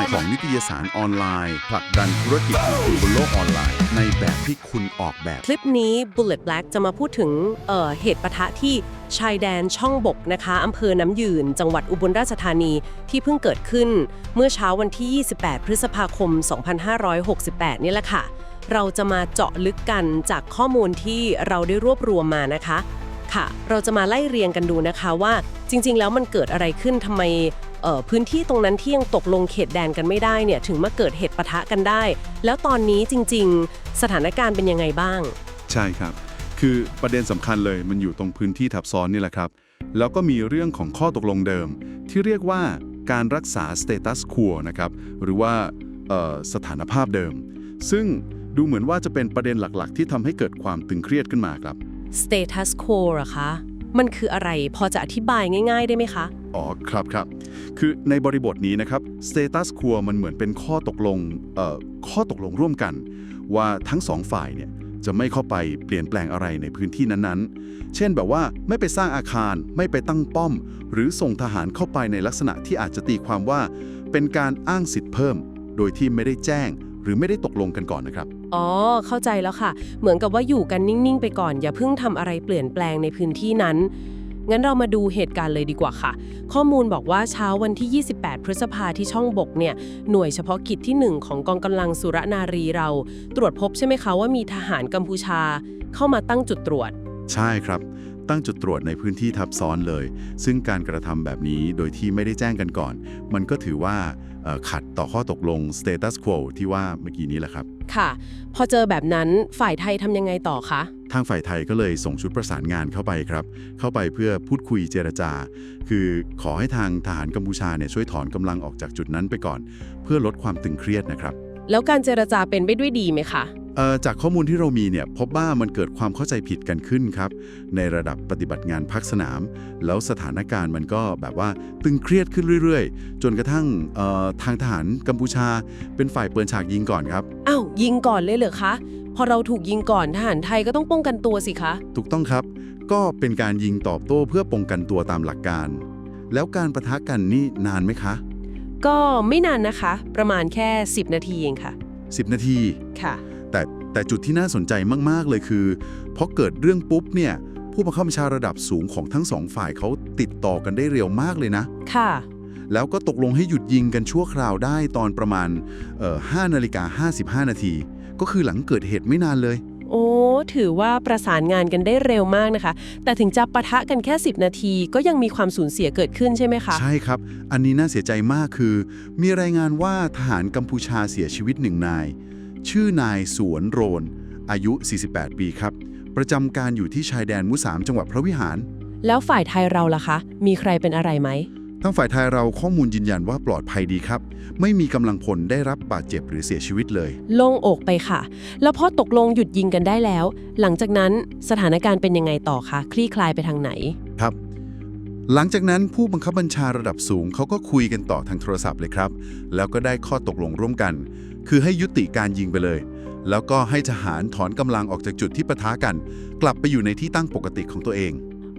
ม่ของนิตยสารออนไลน์ผลักดันธุรกิจอื่นๆบนโลกออนไลน์ ในแบบที่คุณออกแบบ คลิปนี้ Bullet Black จะมาพูดถึงเอ่อเหตุปะทะที่ชายแดนช่องบกนะคะอำเภอน้ำยืน จังหวัดอุบลราชธานีที่เพิ่งเกิดขึ้น เมื่อเช้าวันที่ 28 พฤษภาคม 2568 นี่แหละค่ะ เราจะมาเจาะลึกกันจากข้อมูลที่เราได้รวบรวมมานะคะ ค่ะ เราจะมาไล่เรียงกันดูนะคะว่าจริง ๆ แล้วมันเกิดอะไรขึ้นทำไมเอ่อ พื้นที่ตรงนั้นที่ยังตกลงเขตแดนกันไม่ได้เนี่ยถึงมาเกิดเหตุปะทะกันได้ แล้วตอนนี้จริง ๆ สถานการณ์เป็นยังไงบ้าง ใช่ครับ คือประเด็นสำคัญเลยมันอยู่ตรงพื้นที่ทับซ้อนนี่แหละครับ แล้วก็มีเรื่องของข้อตกลงเดิม ที่เรียกว่าการรักษา status quo นะครับหรือว่าเอ่อสถานภาพเดิม ซึ่งดูเหมือนว่าจะเป็นประเด็นหลักๆ ที่ทำให้เกิดความตึงเครียดขึ้นมาครับ status quo เหรอคะ มันคืออะไรพอจะอธิบายง่าย ๆ ได้ไหมคะ อ๋อครับครับ คือในบริบทนี้นะครับ status quo มันเหมือนเป็นข้อตกลงเอ่อข้อตกลงร่วมกัน ว่าทั้งสองฝ่ายเนี่ยจะไม่เข้าไปเปลี่ยนแปลงอะไรในพื้นที่นั้นๆ เช่นแบบว่าไม่ไปสร้างอาคาร ไม่ไปตั้งป้อม หรือส่งทหารเข้าไปในลักษณะที่อาจจะตีความว่า เป็นการอ้างสิทธิ์เพิ่ม โดยที่ไม่ได้แจ้ง หรือไม่ได้ตกลงกันก่อนนะครับ อ๋อ เข้าใจแล้วค่ะ เหมือนกับว่าอยู่กันนิ่ง ๆ ไปก่อน อย่าเพิ่งทำอะไรเปลี่ยนแปลงในพื้นที่นั้น งั้นเรามาดูเหตุการณ์เลยดีกว่าค่ะ ข้อมูลบอกว่าเช้าวันที่ 28 พฤษภาที่ช่องบกเนี่ยหน่วยเฉพาะกิจที่ 1 ของกองกำลังสุรนารีเรา ตรวจพบใช่ไหมคะว่ามีทหารกัมพูชา เข้ามาตั้งจุดตรวจ ใช่ครับ ตั้งจุดตรวจในพื้นที่ทับซ้อนเลย ซึ่งการกระทำแบบนี้โดยที่ไม่ได้แจ้งกันก่อน มันก็ถือว่าเอ่อขัดต่อข้อตกลง status quo ที่ว่าเมื่อกี้นี้แหละครับ ค่ะ พอเจอแบบนั้นฝ่ายไทยทำยังไงต่อคะ ทางฝ่ายไทยก็เลยส่งชุดประสานงานเข้าไปครับ เข้าไปเพื่อพูดคุยเจรจา คือขอให้ทางทหารกัมพูชาเนี่ยช่วยถอนกำลังออกจากจุดนั้นไปก่อน เพื่อลดความตึงเครียดนะครับ แล้วการเจรจาเป็นไปด้วยดีไหมคะเอ่อ จากข้อมูลที่เรามีเนี่ยพบว่ามันเกิดความเข้าใจผิดกันขึ้นครับ ในระดับปฏิบัติงานพักสนาม แล้วสถานการณ์มันก็แบบว่าตึงเครียดขึ้นเรื่อยๆ จนกระทั่งเอ่อทางทหารกัมพูชา เป็นฝ่ายเปิดฉากยิงก่อนครับอ้าวยิงก่อนเลยเหรอคะพอเราถูกยิงก่อนทหารไทยก็ต้องป้องกันตัวสิคะ ถูกต้องครับ ก็เป็นการยิงตอบโต้เพื่อป้องกันตัวตามหลักการ แล้วการประทะกันนี่นานไหมคะ ก็ไม่นานนะคะ ประมาณแค่ 10 นาทีเองค่ะ 10 นาทีค่ะ แต่แต่จุดที่น่าสนใจมาก ๆ เลยคือพอเกิดเรื่องปุ๊บเนี่ยผู้บังคับบัญชาระดับสูงของทั้งสองฝ่ายเขาติดต่อกันได้เร็วมากเลยนะ ค่ะ แล้วก็ตกลงให้หยุดยิงกันชั่วคราวได้ตอนประมาณเอ่อ5นาฬิกา55 นาที ก็คือหลังเกิดเหตุไม่นานเลย โอ้ ถือว่าประสานงานกันได้เร็วมากนะคะ แต่ถึงจะปะทะกันแค่ 10 นาทีก็ยังมีความสูญเสียเกิดขึ้นใช่ไหมคะ ใช่ครับ อันนี้น่าเสียใจมากคือ มีรายงานว่าทหารกัมพูชาเสียชีวิตหนึ่งนาย ชื่อนายสวนโรน อายุ 48 ปีครับ ประจำการอยู่ที่ชายแดนมุสามจังหวัดพระวิหาร แล้วฝ่ายไทยเราล่ะคะ มีใครเป็นอะไรไหมทั้งฝ่ายไทยเราข้อมูลยืนยันว่าปลอดภัยดีครับ ไม่มีกำลังพลได้รับบาดเจ็บหรือเสียชีวิตเลย โล่งอกไปค่ะ แล้วพอตกลงหยุดยิงกันได้แล้ว หลังจากนั้นสถานการณ์เป็นยังไงต่อคะ คลี่คลายไปทางไหน ครับ หลังจากนั้นผู้บังคับบัญชาระดับสูงเขาก็คุยกันต่อทางโทรศัพท์เลยครับ แล้วก็ได้ข้อตกลงร่วมกัน คือให้ยุติการยิงไปเลย แล้วก็ให้ทหารถอนกำลังออกจากจุดที่ปะทะกัน กลับไปอยู่ในที่ตั้งปกติของตัวเอง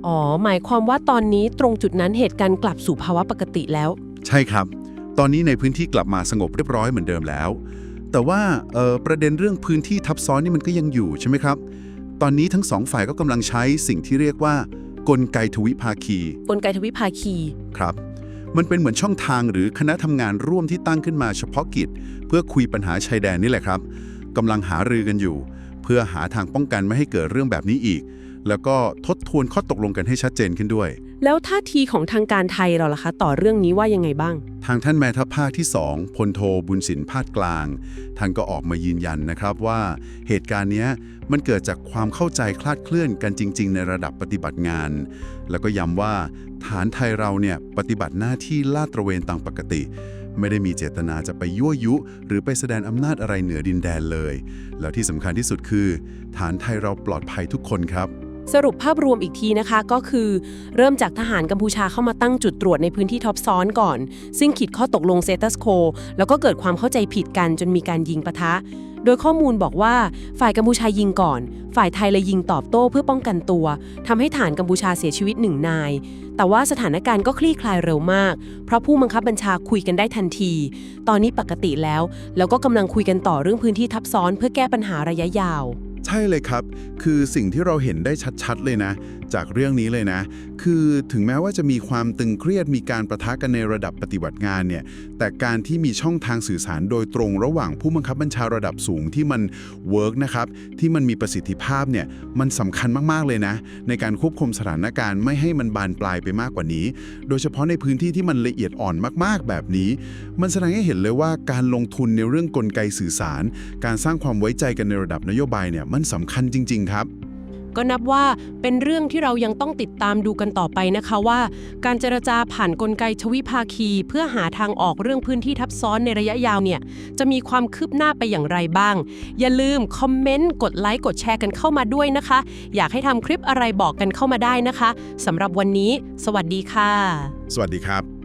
อ๋อ หมายความว่าตอนนี้ตรงจุดนั้นเหตุการณ์กลับสู่ภาวะปกติแล้ว ใช่ครับ ตอนนี้ในพื้นที่กลับมาสงบเรียบร้อยเหมือนเดิมแล้ว แต่ว่าเอ่อประเด็นเรื่องพื้นที่ทับซ้อนนี่มันก็ยังอยู่ใช่ไหมครับ ตอนนี้ทั้งสองฝ่ายก็กำลังใช้สิ่งที่เรียกว่า กลไกทวิภาคี กลไกทวิภาคี ครับ มันเป็นเหมือนช่องทางหรือคณะทำงานร่วมที่ตั้งขึ้นมาเฉพาะกิจ เพื่อคุยปัญหาชายแดนนี่แหละครับกำลังหารือกันอยู่ เพื่อหาทางป้องกันไม่ให้เกิดเรื่องแบบนี้อีก แล้วก็ทบทวนข้อตกลงกันให้ชัดเจนขึ้นด้วย แล้วท่าทีของทางการไทยเราล่ะคะ ต่อเรื่องนี้ว่ายังไงบ้าง ทางท่านแม่ทัพภาคที่ 2พลโทบุญสินพาดกลาง ท่านก็ออกมายืนยันนะครับว่าเหตุการณ์เนี้ยมันเกิดจากความเข้าใจคลาดเคลื่อนกันจริง ๆ ในระดับปฏิบัติงาน แล้วก็ย้ำว่าฐานไทยเราเนี่ยปฏิบัติหน้าที่ลาดตระเวนตามปกติไม่ได้มีเจตนาจะไปยั่วยุ หรือไปแสดงอำนาจอะไรเหนือดินแดนเลย แล้วที่สำคัญที่สุดคือ ฐานไทยเราปลอดภัยทุกคนครับ สรุปภาพรวมอีกทีนะคะก็คือ เริ่มจากทหารกัมพูชาเข้ามาตั้งจุดตรวจในพื้นที่ท็อปซ้อนก่อน ซึ่งขีดข้อตกลงเซตัสโค แล้วก็เกิดความเข้าใจผิดกันจนมีการยิงปะทะ โดยข้อมูลบอกว่าฝ่ายกัมพูชายิงก่อน ฝ่ายไทยเลยยิงตอบโต้เพื่อป้องกันตัวทำให้ฐานกัมพูชาเสียชีวิตหนึ่งนาย แต่ว่าสถานการณ์ก็คลี่คลายเร็วมาก เพราะผู้บังคับบัญชาคุยกันได้ทันที ตอนนี้ปกติแล้ว แล้วก็กำลังคุยกันต่อเรื่องพื้นที่ทับซ้อนเพื่อแก้ปัญหาระยะยาว ใช่เลยครับ คือสิ่งที่เราเห็นได้ชัดๆเลยนะ จากเรื่องนี้เลยนะ คือถึงแม้ว่าจะมีความตึงเครียดมีการประทะกันในระดับปฏิบัติงานเนี่ย แต่การที่มีช่องทางสื่อสารโดยตรงระหว่างผู้บังคับบัญชาระดับสูงที่มันเวิร์กนะครับ ที่มันมีประสิทธิภาพเนี่ย มันสำคัญมากๆเลยนะ ในการควบคุมสถานการณ์ไม่ให้มันบานปลายไปมากกว่านี้ โดยเฉพาะในพื้นที่ที่มันละเอียดอ่อนมากๆ แบบนี้ มันแสดงให้เห็นเลยว่าการลงทุนในเรื่องกลไกสื่อสาร การสร้างความไว้ใจกันในระดับนโยบายเนี่ยมันสำคัญจริง ๆ ครับ ก็นับว่าเป็นเรื่องที่เรายังต้องติดตามดูกันต่อไปนะคะว่า การเจรจาผ่านนกลไกทวิภาคี เพื่อหาทางออกเรื่องพื้นที่ทับซ้อนในระยะยาวเนี่ย จะมีความคืบหน้าไปอย่างไรบ้าง อย่าลืมคอมเมนต์กดไลค์กดแชร์กันเข้ามาด้วยนะคะ อยากให้ทำคลิปอะไรบอกกันเข้ามาได้นะคะสำหรับวันนี้ สวัสดีค่ะ สวัสดีครับ